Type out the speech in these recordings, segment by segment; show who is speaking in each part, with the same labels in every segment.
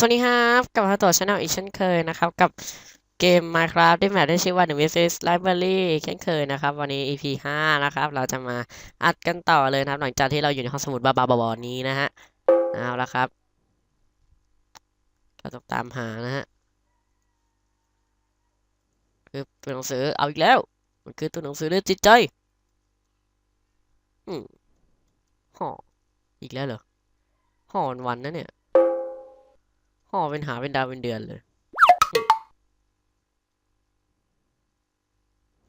Speaker 1: สวัสดีครับกลับมาต่อช anel อีกเช่นเคยนะครับ กับเกม Minecraft ที่แมทได้ชื่อว่า The Mrs Library เช่นเคยนะครับ วันนี้ EP 5 นะครับ เราจะมาอัดกันต่อเลยนะครับ หลังจากที่เราอยู่ในห้องสมุดบ้าๆบอๆนี้นะฮะเอาละครับ เราต้องตามหานะฮะคือตัวหนังสือเอาอีกแล้ว มันคือตัวหนังสือเรื่องจิตใจ อืมห่ออีกแล้วเหรอห่อวันๆนะเนี่ย ห่อเป็นหาเป็นดาวเป็นเดือนเลย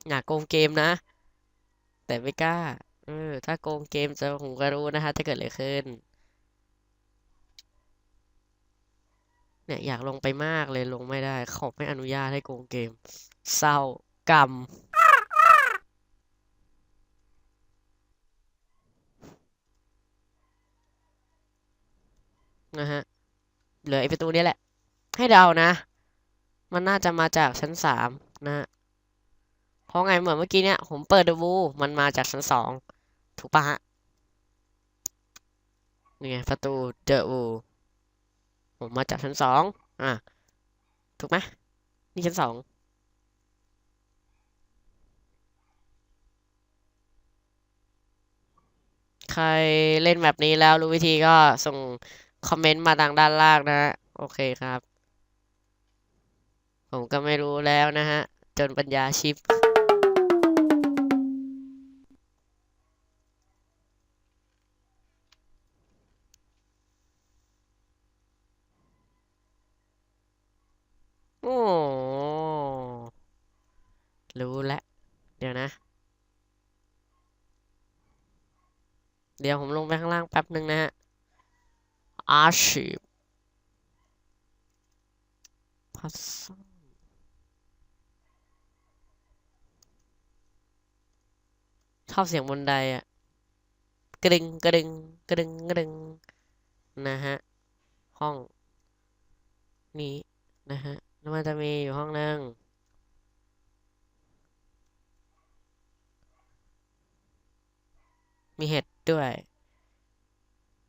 Speaker 1: อยากโกงเกมนะ แต่ไม่กล้า เออ ถ้าโกงเกมจะผมก็รู้นะฮะถ้าเกิดอะไรขึ้น เนี่ยอยากลงไปมากเลยลงไม่ได้ เขาไม่อนุญาตให้โกงเกม เศร้ากรรมนะฮะ เหลือไอประตูนี้แหละ ให้เดานะ มันน่าจะมาจากชั้นสามนะ เพราะไงเหมือนเมื่อกี้เนี่ยผมเปิดดูมันมาจากชั้นสองถูกปะฮะนี่ไงประตูเดอะวูผมมาจากชั้นสองอะ ถูกไหมนี่ชั้นสองใครเล่นแบบนี้แล้วรู้วิธีก็ส่ง คอมเมนต์มาทางด้านล่างนะฮะโอเคครับ ผมก็ไม่รู้แล้วนะฮะ จนปัญญาชิป โอ้ รู้แล้ว เดี๋ยวนะ เดี๋ยวผมลงไปข้างล่างแป๊บหนึ่งนะฮะ archive พัซชอบเสียงบนไดอะกระดึงกระดึงกระดึงกระดึงนะฮะ ห้อง นี้นะฮะแล้วมันจะมีอยู่ห้องนึงมีเห็ดด้วย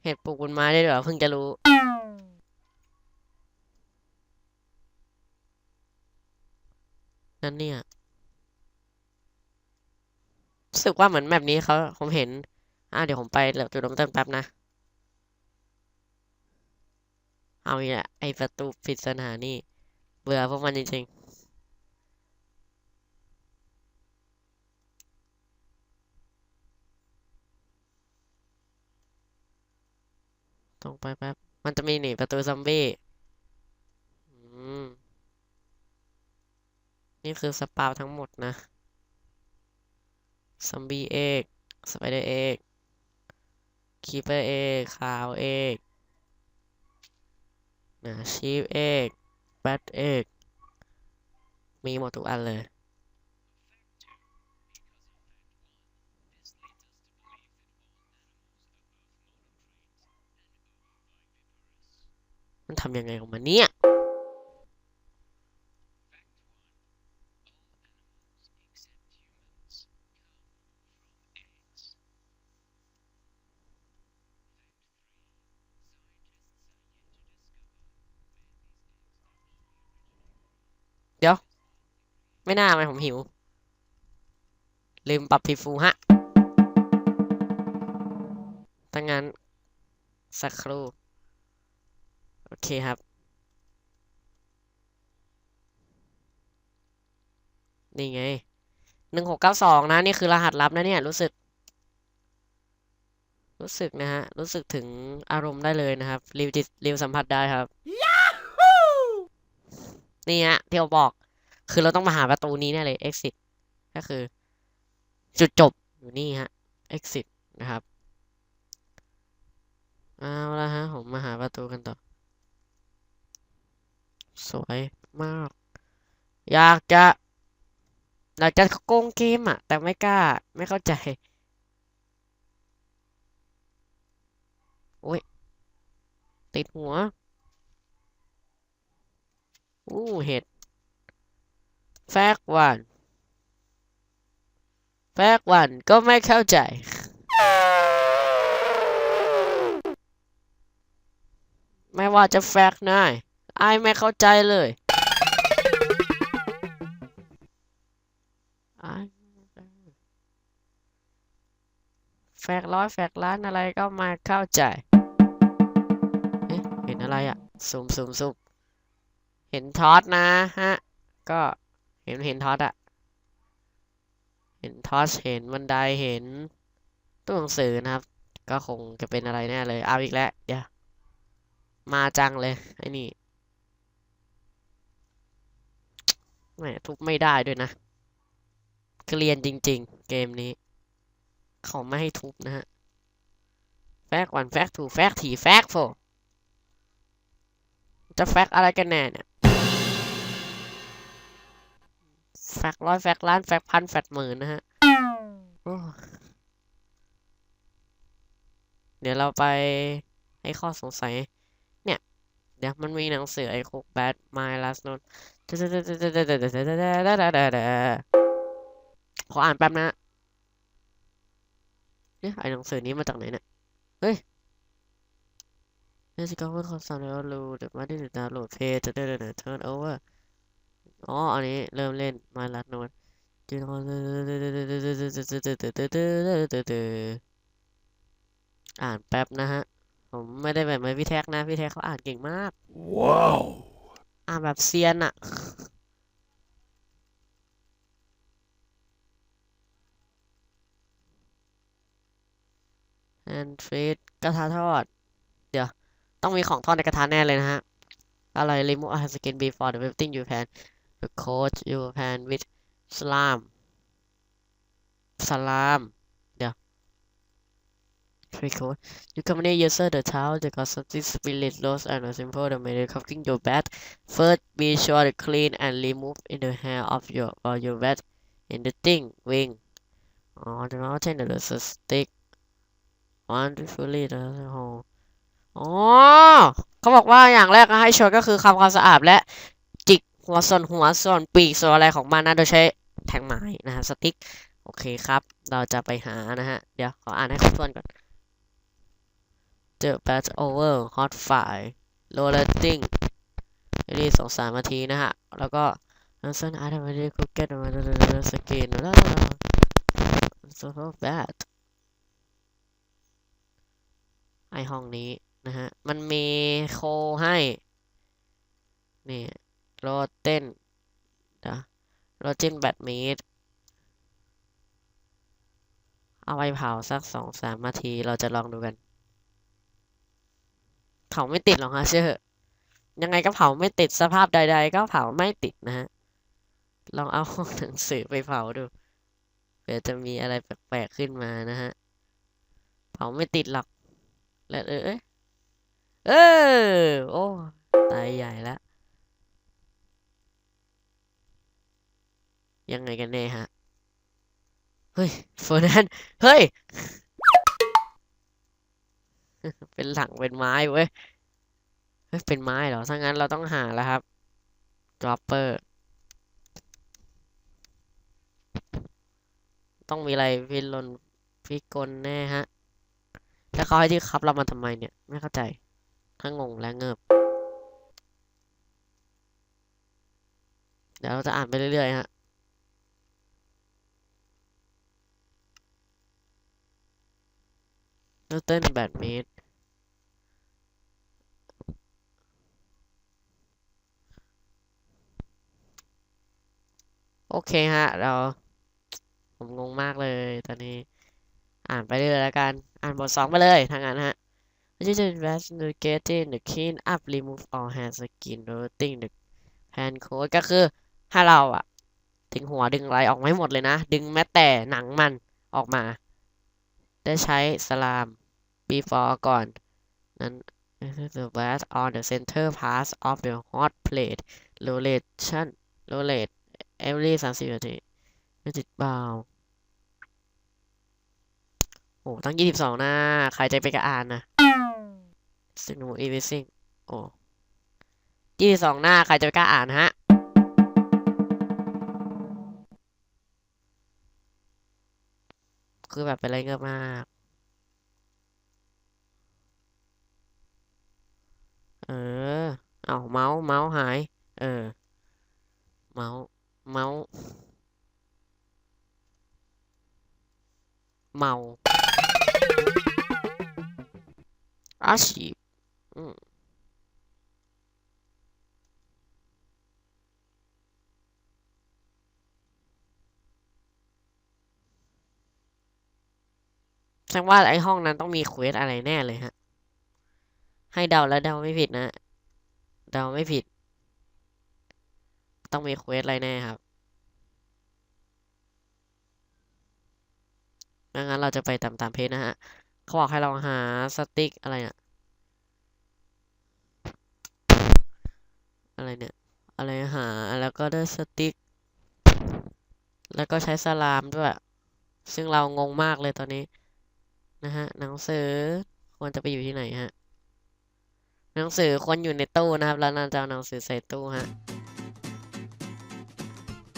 Speaker 1: เห็ดปลูกบนไม้ได้ด้วยเหรอเพิ่งจะรู้ นั่นเนี่ยรู้สึกว่าเหมือนแบบนี้เขาผมเห็น อ่าเดี๋ยวผมไปเหลือจุดเริ่มต้นแป๊บนะ เอาอีกและไอประตูปริศนานี่ เบื่อพวกมันจริงๆ ตรงไปแป๊บ มันจะมีหนีประตูซอมบี้อืมนี่คือสปาวทั้งหมดนะ ซอมบี้เอกสไปเดอร์เอกคีเปอร์เอกขาวเอกนะชีฟเอกแบทเอกมีหมดทุกอันเลย มันทำยังไงของมันเนี่ยเดี๋ยว ไม่น่าไหมผมหิว ลืมปรับพีฟูฮะถ้างั้น สักครู่ โอเคครับ นี่ไงหนึ่งหกเก้าสองนะ นี่คือรหัสลับนะเนี่ย รู้สึก รู้สึกนะฮะ รู้สึกถึงอารมณ์ได้เลยนะครับริวจิตริวสัมผัสได้ครับ นี่ฮะที่เราบอก คือเราต้องมาหาประตูนี้แน่เลย exit ก็คือ จุดจบอยู่นี่ฮะ exit นะครับ เอาละฮะ ผมมาหาประตูกันต่อ สวยมาก อยากจะอยากจะโกงเกมอะแต่ไม่กล้า ไม่เข้าใจโอ้ยติดหัวอู้เห็ด แฟกวัน แฟกวันก็ไม่เข้าใจ ไม่ว่าจะแฟกนาย ไอายไม่เข้าใจเลยอายแฟกร้อยแฟกล้านอะไรก็มาเข้าใจเอ๊ะเห็นอะไรอะซูมซูมซูมเห็นทอสนะฮะ ก็เห็นเห็นทอสอะเห็นทอสเห็นบันไดเห็นตู้หนังสือนะครับ ก็คงจะเป็นอะไรแน่เลย เอาอีกแล้วเดี๋ยวมาจังเลยไอ้นี่ แหมทุบไม่ได้ด้วยนะ เกลียนจริง ๆ เกมนี้ เขาไม่ให้ทุบนะฮะ แฟกวันแฟกทูแฟกทีแฟกโฟจะแฟกอะไรกันแน่เนี่ย แฟกร้อยแฟกล้านแฟกพันแฟกหมื่นนะฮะเดี๋ยวเราไปให้ข้อสงสัย เนี่ย เดี๋ยวมันมีหนังสือไอ้คุกแบทไมล์ลาสโน ขออ่านแป๊บนะเนี่ยไอ้หนังสือนี้มาจากไหนเนี่ย เฮ้ย Let's go with console download เดี๋ยวมาที่ดาวน์โหลดเพจจะได้เดิน turn over อ๋อ อันนี้เริ่มเล่นมาลัดโน้ตอ่านแป๊บนะฮะ ผมไม่ได้แบบเหมือนพี่แท็กนะ พี่แท็กเขาอ่านเก่งมาก
Speaker 2: Wow.
Speaker 1: อ่าแบบเซียนอะแอนฟรีดกระทะทอด เดี๋ยว ต้องมีของทอดในกระทะแน่เลยนะฮะ อะไร remove a skin before the wetting you pan the coat you pan with slam slam free code you company user the towel the cosmetic spirit rose and a simple the method cooking your bath first be sure to clean and remove in the hair of your or your bath in the thing wing อ๋อ the mountain that is a stick. wonderfully the hole. อ๋อเขาบอกว่าอย่างแรกให้ช่วยก็คือทำความสะอาดและ จิกหัวส่วนหัวส่วนปีกส่วนอะไรของมันนะโดยใช้แทงไม้นะฮะสติ๊ก โอเคครับ เราจะไปหานะฮะ เดี๋ยวขออ่านให้ครบถ้วนก่อน The bat over hot fire rolling นี่สองสามนาทีนะฮะ แล้วก็นั่นส่วนอาร์ตมาดีคุกเก็ตมาดูสกินแล้ว so bad ไอห้องนี้นะฮะ มันมีโคให้ นี่โรเต้นเดี๋ยวโรเจนแบทมีดเอาไปเผาสักสองสามนาทีเราจะลองดูกัน เผาไม่ติดหรอกฮะเชื่อยังไงก็เผาไม่ติดสภาพใด ๆ ก็เผาไม่ติดนะฮะลองเอาหนังสือไปเผาดูเผื่อจะมีอะไรแปลกๆขึ้นมานะฮะเผาไม่ติดหรอกแล้วเออเออโอ้ตายใหญ่ล้วยังไงกันแน่ฮะ เฮ้ยเฟอร์นันเฮ้ย เป็นหลังเป็นไม้เว้ยเป็นไม้เหรอถ้างั้นเราต้องหาแล้วครับ dropper ต้องมีอะไรพิลนพิกลแน่ฮะ แล้วเขาให้ที่คับเรามาทำไมเนี่ย ไม่เข้าใจ ทั้งงงและเงิบ เดี๋ยวเราจะอ่านไปเรื่อยๆฮะ นิวตันแบดเมตรโอเคฮะ เรา ผมงงมากเลยตอนนี้ อ่านไปเรื่อยแล้วกัน อ่านบทสองไปเลยทางนั้นฮะ This is investigating the clean up remove all hand skin rotting the pan code ก็คือให้เราอะดึงหัวดึงอะไรออกไมาให้หมดเลยนะ ดึงแม้แต่หนังมันออกมา ได้ใช้สลาม before ก่อนนั้น the blast on the center part of the hot plate rotation rotate every 30นาทีไม่ติดเบาโอ้ตั้งยี่สิบสองหน้า ใครจะไปกระอ่านนะสินูอีวิซิ่งโอ้ยี่สองหน้า ใครจะไปกล้าอ่านฮะ คือแบบเป็นอะไรเงือบมาก เออ เอาเมาส์เมาส์หาย เออ เมาส์เมาส์เมาอาชีพอืมแสดงว่าไอ้ห้องนั้นต้องมีเควสอะไรแน่เลยฮะ ให้เดาแล้วเดาไม่ผิดนะ เดาไม่ผิด ต้องมีเควสอะไรแน่ครับดังนั้นเราจะไปตามตามเพจนะฮะ เขาบอกให้เราหาสติ๊กอะไรเนี่ยอะไรเนี่ย อะไรหา แล้วก็ได้สติ๊ก แล้วก็ใช้สลามด้วย ซึ่งเรางงมากเลยตอนนี้ นะฮะ หนังสือควรจะไปอยู่ที่ไหนฮะ หนังสือควรอยู่ในตู้นะครับ แล้วเราจะเอาหนังสือใส่ตู้ฮะ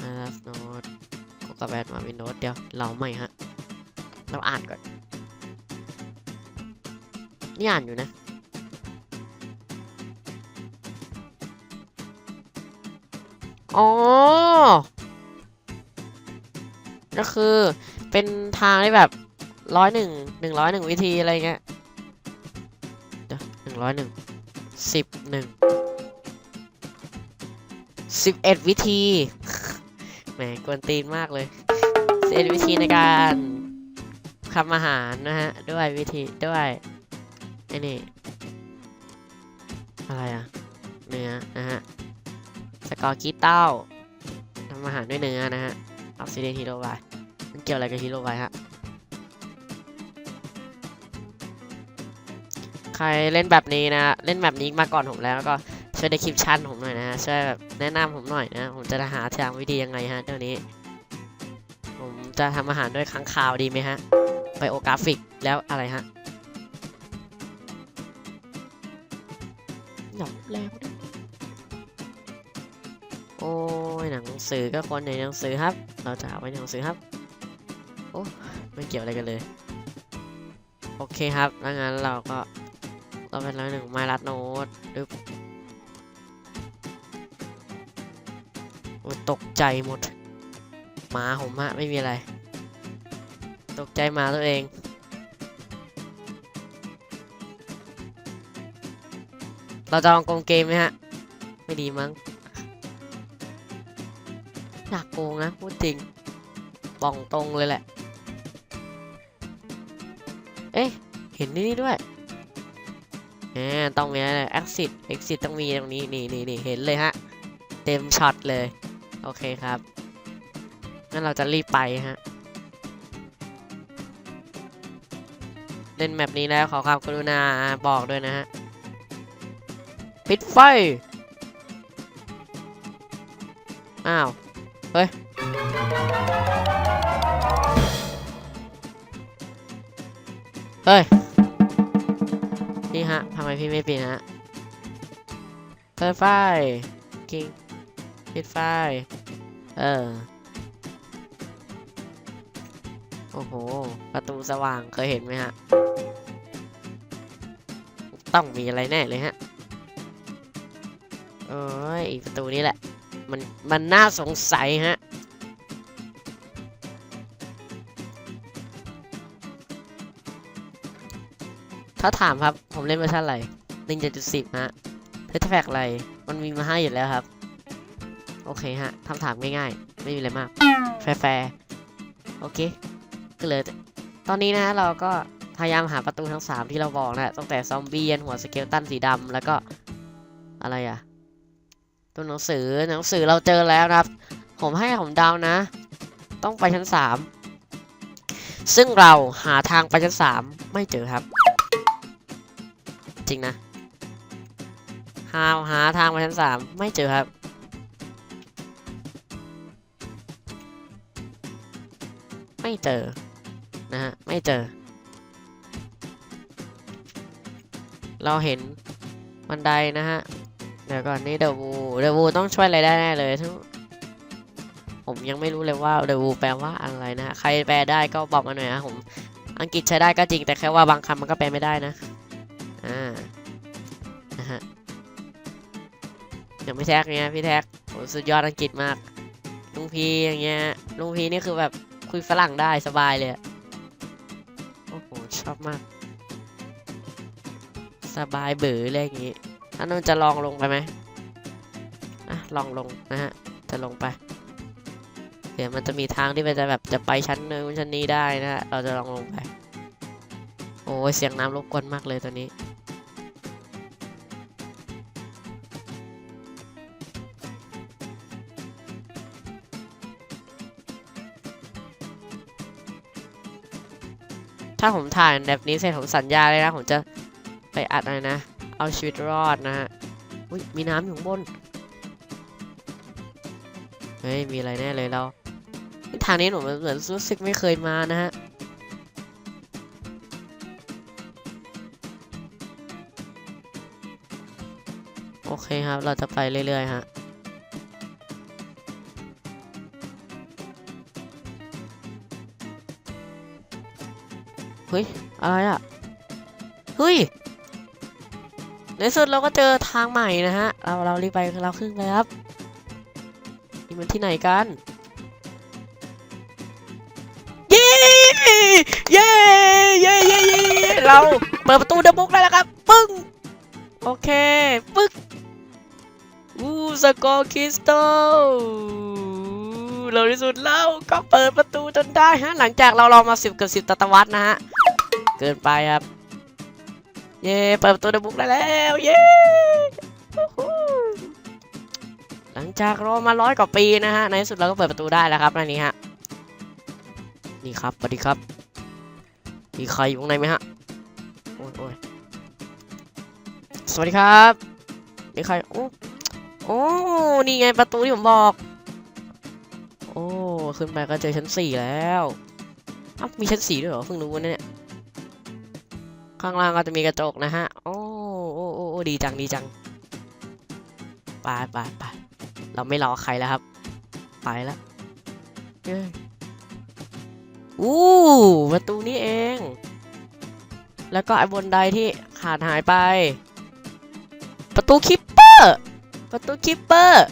Speaker 1: มาลัสโน้ตกูกับแบดมาวินโน้ตเดี๋ยว เราไม่ฮะ เราอ่านก่อน นี่อ่านอยู่นะอ๋อก็คือเป็นทางที่แบบร้อยหนึ่งหนึ่งร้อยหนึ่งวิธีอะไรเงี้ยเดี๋ยวหนึ่งร้อยหนึ่ง สิบหนึ่งสิบเอ็ดวิธีแหมกวนตีนมากเลยสิบเอ็ดวิธีในการทำอาหารนะฮะ ด้วยวิธีด้วยไอ้นี่ อะไรอะเนื้อนะฮะ สกอร์กีเต้าทำอาหารด้วยเนื้อนะฮะออกซิเดนฮีโร่ไวมันเกี่ยวอะไรกับฮีโร่ไวฮะ รเล่นแบบนี้นะ เล่นแบบนี้มาก่อนผมแล้วก็ช่วยในคลิปชั่นผมหน่อยนะฮะช่วยแบบแนะนำผมหน่อยนะ ผมจะหาทางวิธียังไงฮะเดี๋ยวนี้ ผมจะทำอาหารด้วยค้างคาวดีไหมฮะไบโอกราฟิกแล้วอะไรฮะหยอกแล้วนะโอ้ยหนังสือก็คนในหนังสือครับ เราจะเอาไว้ในหนังสือครับ โอ้ไม่เกี่ยวอะไรกันเลย โอเคครับดังนั้นเราก็ เราเป็นร้อยหนึ่งไมลัดโน้ตดึบโอ้ยตกใจหมดหมาผมฮะไม่มีอะไร ตกใจหมาตัวเองเราจะลองโกงเกมไหมฮะ ไม่ดีมั้งอยากโกงนะพูดจริงบ่องตรงเลยแหละ เอ๊ะ เห็นนี่ด้วย แหมต้องมีอะ exit exit ต้องมีตรงนี้นี่นี่นี่เห็นเลยฮะ เต็มช็อตเลย โอเคครับ งั้นเราจะรีบไปฮะ เล่นแมปนี้แล้วขอความกรุณาบอกด้วยนะฮะ ปิดไฟ อ้าว เฮ้ยเฮ้ย ฮะทำไมพี่ไม่ปิดฮะเปิดไฟกิ้งปิดไฟ เออ โอ้โห ประตูสว่างเคยเห็นไหมฮะ ต้องมีอะไรแน่เลยฮะโอ้ยอีประตูนี้แหละ มัน มันน่าสงสัยฮะ ถ้าถามครับ ผมเล่นเวอร์ชันอะไรหนึ่งจุดสิบฮะเทสแฟกอะไร มันมีมาให้อยู่แล้วครับ โอเคฮะคำถามง่ายๆ ไม่มีอะไรมาก แฟร์ๆโอเค ก็เลย ตอนนี้นะเราก็พยายามหาประตูทั้ง 3 ที่เราบอกนะตั้งแต่ซอมบี้ยันหัวสเกลตันสีดำแล้วก็อะไรอะตัวหนังสือหนังสือเราเจอแล้วนะครับ ผมให้ผมเดานะ ต้องไปชั้น 3 ซึ่งเราหาทางไปชั้น 3 ไม่เจอครับ จริงนะหาหาทางไปชั้น3ไม่เจอครับ ไม่เจอ นะฮะ ไม่เจอ เราเห็นบันไดนะฮะ เดี๋ยวก่อนนี่เดวูเดวูต้องช่วยอะไรได้แน่เลยทั้งผมยังไม่รู้เลยว่าเดวูแปลว่าอะไรนะ ใครแปลได้ก็บอกมาหน่อยนะผม อังกฤษใช้ได้ก็จริงแต่แค่ว่าบางคำมันก็แปลไม่ได้นะ อย่างพี่แท็กเนี้ยพี่แท็กโหสุดยอดอังกฤษมากลุงพีอย่างเงี้ยลุงพีนี่คือแบบคุยฝรั่งได้สบายเลยโอ้โหชอบมาก สบายเบื่อเลยอย่างงี้ท่านนนจะลองลงไปไหมอะลองลงนะฮะจะลงไปเดี๋ยวมันจะมีทางที่มันจะแบบจะไปชั้นนู้นชั้นนี้ได้นะฮะเราจะลองลงไป โอ้ยเสียงน้ำรบกวนมากเลยตอนนี้ ถ้าผมถ่ายแบบนี้เสร็จผมสัญญาเลยนะ ผมจะไปอัดอะไรนะ เอาชีวิตรอดนะฮะอุ้ยมีน้ำอยู่ข้างบน เฮ้ย มีอะไรแน่เลยเรา ทางนี้หนูเหมือนรู้สึกไม่เคยมานะฮะโอเคครับ เราจะไปเรื่อยๆฮะ เฮ้ย อะไรอะเฮ้ย ในสุดเราก็เจอทางใหม่นะฮะ เราเรารีบไปเราขึ้นเลยครับ นี่มันที่ไหนกันเย้เย้เย้เย้เย้เราเปิดประตูเดอะบุ๊กได้แล้วครับ ปึ้ง โอเค ปึ๊กอู้สกอร์คริสตัลเราที่สุดเราก็เปิดประตูจนได้ฮะ หลังจากเรารอมาสิบกับสิบตตวรรษนะฮะ เกินไปครับ เย้เปิดประตูเดอะบุ๊กได้แล้วเย้วู้ฮู้หลังจากรอมาร้อยกว่าปีนะฮะในที่สุดเราก็เปิดประตูได้แล้วครับอันนี้ฮะนี่ครับสวัสดีครับ มีใครอยู่ข้างในไหมฮะโอ้ยโอ้ยสวัสดีครับมีใครโอ้โอ้นี่ไงประตูที่ผมบอก โอ้ขึ้นไปก็เจอชั้นสี่แล้วอ้ามีชั้นสี่ด้วยเหรอเพิ่งรู้นะเนี่ย ข้างล่างก็จะมีกระจกนะฮะ โอ้โอ้โอ้ดีจังดีจัง ไปไปไปเราไม่รอใครแล้วครับ ไปแล้วเย้อู้ประตูนี้เอง แล้วก็ไอ้บนไดที่ขาดหายไป ประตูคิปเปอร์ ประตูคิปเปอร์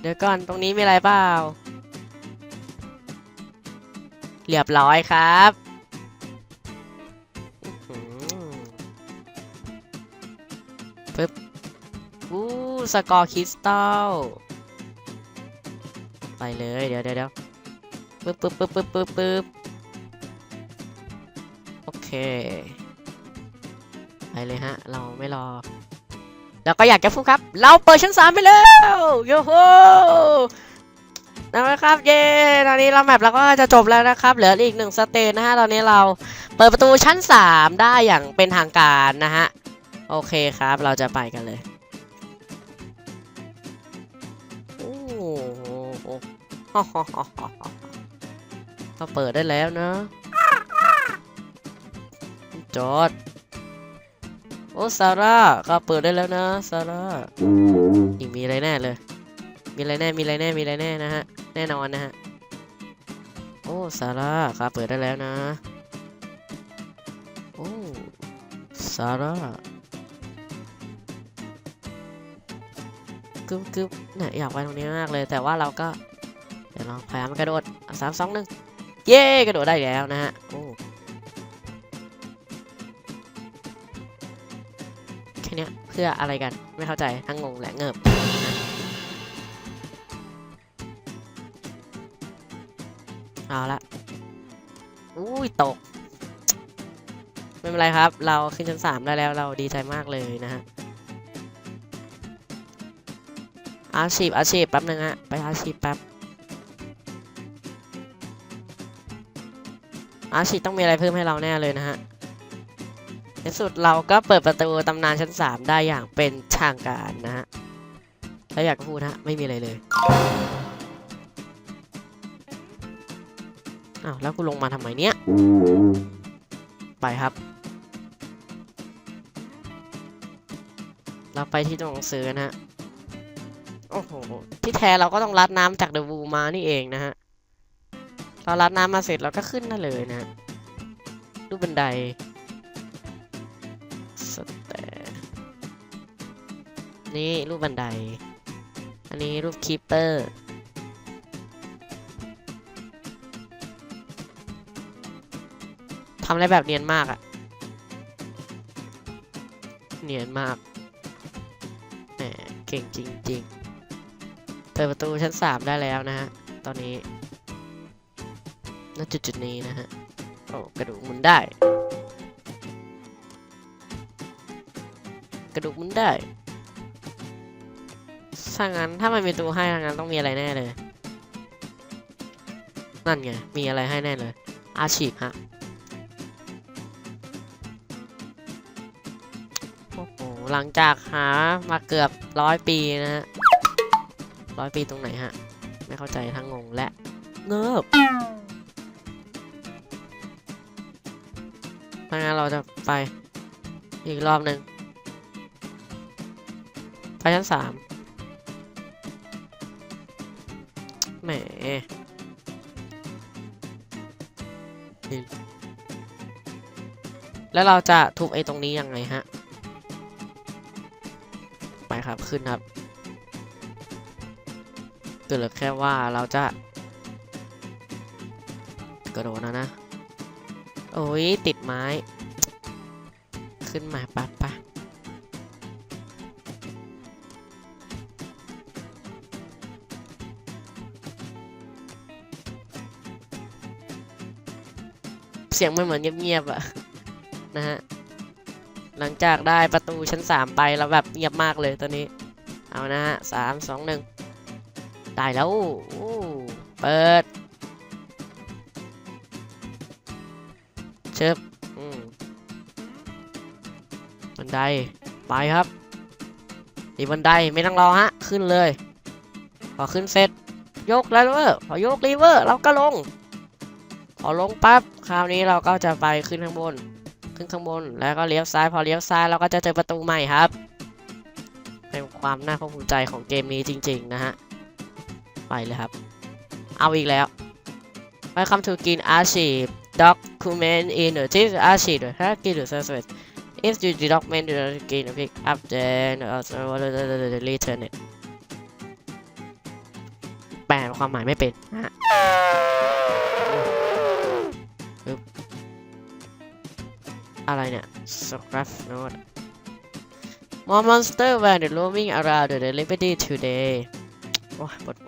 Speaker 1: เดี๋ยวก่อนตรงนี้มีอะไรเปล่า เรียบร้อยครับ สกอร์คริสตัลไปเลยเดี๋ยวเดี๋ยวเดี๋ยวปึ๊บปึ๊บปึ๊บปึ๊บปึ๊บปึ๊บโอเค ไปเลยฮะ เราไม่รอ แล้วก็อยากจะพูดครับ เราเปิดชั้นสามไปแล้วโยโฮนะครับเย้ตอนนี้เราแมปเราก็จะจบแล้วนะครับ เหลืออีกหนึ่งสเตจนะฮะ ตอนนี้เราเปิดประตูชั้นสามได้อย่างเป็นทางการนะฮะ โอเคครับ เราจะไปกันเลย หก็เปิดได้แล้วนะ จอด โอ้ซาร่าก็เปิดได้แล้วนะซาร่าอีกมีอะไรแน่เลย มีอะไรแน่ มีอะไรแน่ มีอะไรแน่นะฮะ แน่นอนนะฮะ โอ้ซาร่าก็เปิดได้แล้วนะ โอ้ซาร่า กึบกึบเนี่ยอยากไปตรงนี้มากเลย แต่ว่าเราก็เดี๋ยวลองพยายามกระโดดสามสองหนึ่งเย้กระโดดได้แล้วนะฮะโอ้แค่เนี้ยเพื่ออะไรกันไม่เข้าใจทั้งงงและเงิบเอาละอุ้ยตก ไม่เป็นไรครับ เราขึ้นชั้นสามได้แล้วเราดีใจมากเลยนะฮะ อาชีพอาชีพแป๊บนึงฮะไปอาชีพแป๊บอาชีพต้องมีอะไรเพิ่มให้เราแน่เลยนะฮะในสุดเราก็เปิดประตูตำนานชั้น 3 ได้อย่างเป็นทางการนะฮะแล้วอยากพูดฮะไม่มีอะไรเลยอ้าวแล้วกูลงมาทำไมเนี่ยไปครับ เราไปที่ตัวหนังสือนะฮะ โอ้โห ที่แท้เราก็ต้องรัดน้ำจากเดอะวูมานี่เองนะฮะ เรารัดน้ำมาเสร็จเราก็ขึ้นได้เลยนะฮะดูบันไดสแตนี่รูปบันได อันนี้รูปคีปเปอร์ทำอะไรแบบเนียนมากอะเนียนมากแหมเก่งจริง ๆ ปิดประตูชั้นสามได้แล้วนะฮะ ตอนนี้ณจุดจุดนี้นะฮะ โอ้กระดูกหมุนได้ กระดูกหมุนได้ถ้างั้นถ้ามันมีตัวให้ถ้างั้นต้องมีอะไรแน่เลย นั่นไง มีอะไรให้แน่เลย อาชีพฮะ โอ้โห หลังจากหามาเกือบร้อยปีนะฮะ ร้อยปีตรงไหนฮะ ไม่เข้าใจทั้งงงและเงิบถ้างั้นเราจะไปอีกรอบหนึ่งไปชั้นสามแหมแล้วเราจะทุบไอ้ตรงนี้ยังไงฮะ ไปครับ ขึ้นครับ กิดเหลือแค่ว่าเราจะ กระโดดนะนะ โอ้ยติดไม้ ขึ้นมาปั๊บปะเสียงมันเหมือนเงียบๆอะนะฮะ หลังจากได้ประตูชั้นสามไปแล้วแบบเงียบมากเลยตอนนี้ เอานะฮะสามสองหนึ่ง ได้แล้วอู้เปิดเชิบบันไดไปครับดีบันไดไม่ต้องรอฮะ ขึ้นเลยพอขึ้นเสร็จ ยกแล้วเวอร์พอยกรีเวอร์เราก็ลงพอลงปั๊บคราวนี้เราก็จะไปขึ้นข้างบน ขึ้นข้างบนแล้วก็เลี้ยวซ้าย พอเลี้ยวซ้ายเราก็จะเจอประตูใหม่ครับ เป็นความน่าภาคภูมิใจของเกมนี้จริง ๆ นะฮะ ไปเลยครับ เอาอีกแล้ว Welcome to Green Archive document in the this archive the hierarchy the service if you document the green pick up then also return it แปลความหมายไม่เป็นฮะอะไรเนี่ย scrap note more monster were the roaming around the liberty today โอ้ยปวดหัว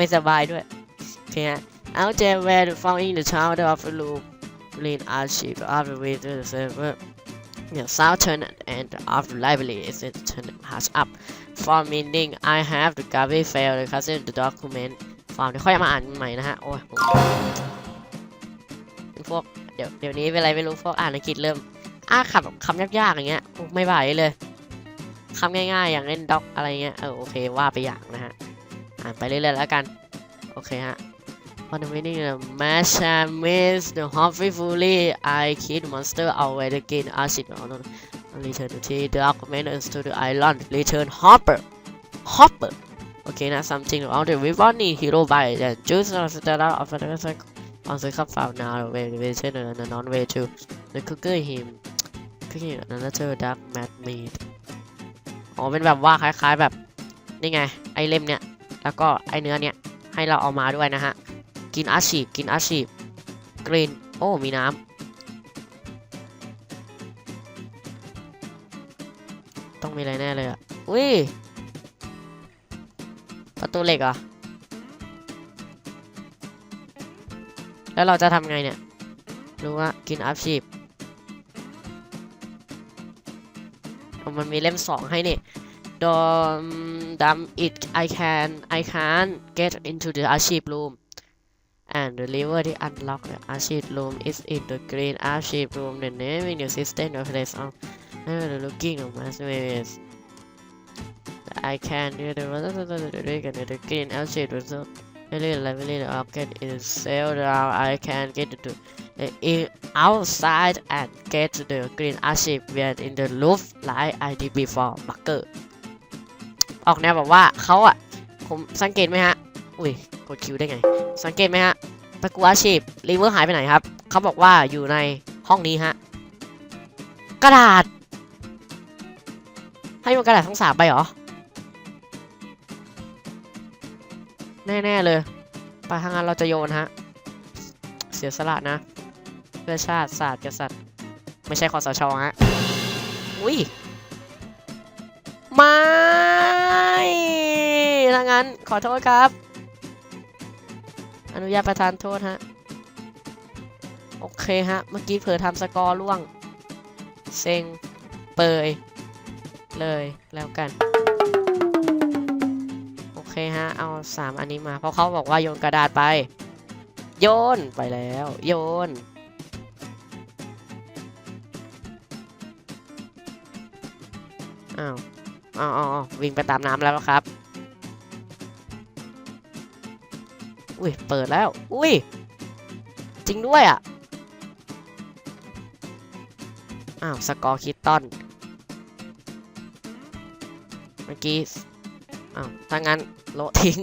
Speaker 1: ไม่สบายด้วยโอเคฮะ Out there where the found in the town of the loop Green Archive of the way to the server the southern end of the library is it turned has up for meaning I have the garbage fail the cousin the document ฟอร์มเดี๋ยวค่อยมาอ่านใหม่นะฮะ โอ้ยเป็นพวกเดี๋ยวเดี๋ยวนี้เป็นไรไม่รู้พวกอ่านอังกฤษเริ่มอ้าขับคำยากๆอย่างเงี้ยไม่ไหวเลยคำง่ายๆ อย่างเล่นด็อกอะไรเงี้ยเออโอเคว่าไปอย่างนะฮะ อ่านไปเรื่อยๆแล้วกัน โอเคฮะ On the meaning the match and miss the Humphrey fully I kid monster away the gain acid on on return to the document to the island return Hopper Hopper okay now something on the Vivani hero by then choose the stella of the on the cup found now way return and the non way to the cooker him cooking another dark mad meat อ๋อเป็นแบบว่าคล้ายๆแบบ นี่ไง ไอเล่มเนี้ย แล้วก็ไอเนื้อเนี้ยให้เราเอามาด้วยนะฮะ กินอาชีพกินอาชีพกรีนโอ้ มีน้ำ ต้องมีอะไรแน่เลยอะ อุ้ย ประตูเหล็กเหรอแล้วเราจะทำไงเนี่ย รู้ว่ากินอาชีพมันมีเล่มสองให้นี่ Dom dam it. I can I can get into the archive room and the unlock the archive room is in the green archive room the name in your system on. Uh, the looking of space I can do the the the green archive result. Really lively the object is sailed around I can get to the in outside and get to the green archive where in the roof like I did before. Marker ออกแนวแบบว่าเขาอะผมสังเกตไหมฮะ อุ้ยกดคิวได้ไง สังเกตไหมฮะตะกัวอาชีพรีเวอร์หายไปไหนครับ เขาบอกว่าอยู่ในห้องนี้ฮะ กระดาษ ให้มันกระดาษทั้งสามไปเหรอ แน่ ๆ เลยไปทางนั้นเราจะโยนฮะ เสียสละนะ เพื่อชาติศาสตร์กษัตริย์ ไม่ใช่คอสชฮะ อุ้ย ไม่ถ้างั้นขอโทษครับ อนุญาตประทานโทษฮะ โอเคฮะ เมื่อกี้เผลอทำสกอร์ล่วง เซ็ง เปย เลยแล้วกัน โอเคฮะ เอาสามอันนี้มา เพราะเขาบอกว่าโยนกระดาษไป โยนไปแล้ว โยนอ้าว อ้าวอ้าวอ้าววิ่งไปตามน้ำแล้วครับ อุ้ย เปิดแล้ว อุ้ย จริงด้วยอะ อ้าว สกอร์คิตตันเมื่อกี้ อ้าว ถ้างั้น โละทิ้ง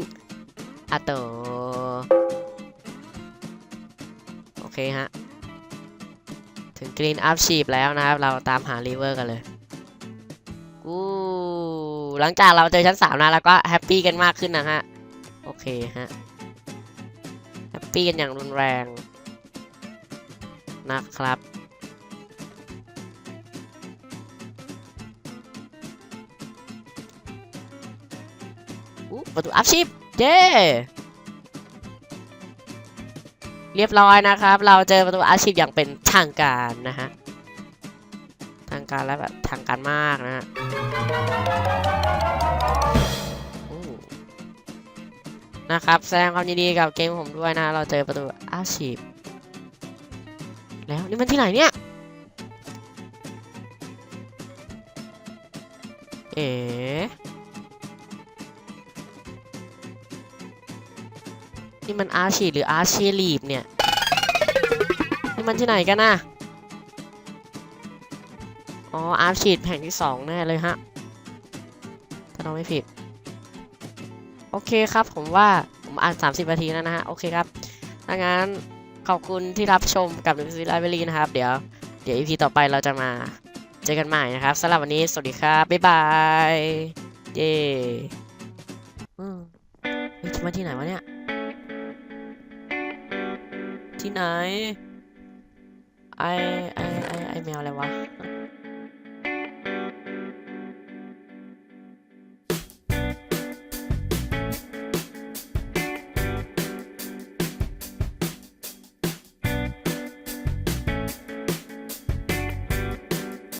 Speaker 1: อะเตอโอเคฮะ ถึงกรีนอัพชีพแล้วนะครับ เราตามหารีเวอร์กันเลยกู หลังจากเราเจอชั้นสามนะแล้วก็แฮปปี้กันมากขึ้นนะฮะ โอเคฮะ แฮปปี้กันอย่างรุนแรงนะครับอุประตูอัพชิป เย้เรียบร้อยนะครับ เราเจอประตูอาชีพอย่างเป็นทางการนะฮะ การและแบบทางการมากนะฮะนะครับแสดงความยินดีกับเกมผมด้วยนะ เราเจอประตูอาชีพ แล้วนี่มันที่ไหนเนี่ย เอ๋นี่มันอาร์ชีหรืออาร์เชลีฟเนี่ย นี่มันที่ไหนกันนะ อ๋ออาร์ชีดแห่งที่สองแน่เลยฮะ ถ้าเราไม่ผิด โอเคครับผมว่าผมอ่าน 30 นาทีแล้วนะฮะ โอเคครับถ้างั้นขอบคุณที่รับชมกับ n e w s ไลบรารีนะครับ เดี๋ยวเดี๋ยว EP ต่อไปเราจะมาเจอกันใหม่นะครับสำหรับวันนี้ สวัสดีครับ บ๊ายบาย เย้อืมเฮ้ยที่มาที่ไหนวะเนี่ย ที่ไหน ไอไอไอไอแมวอะไรวะ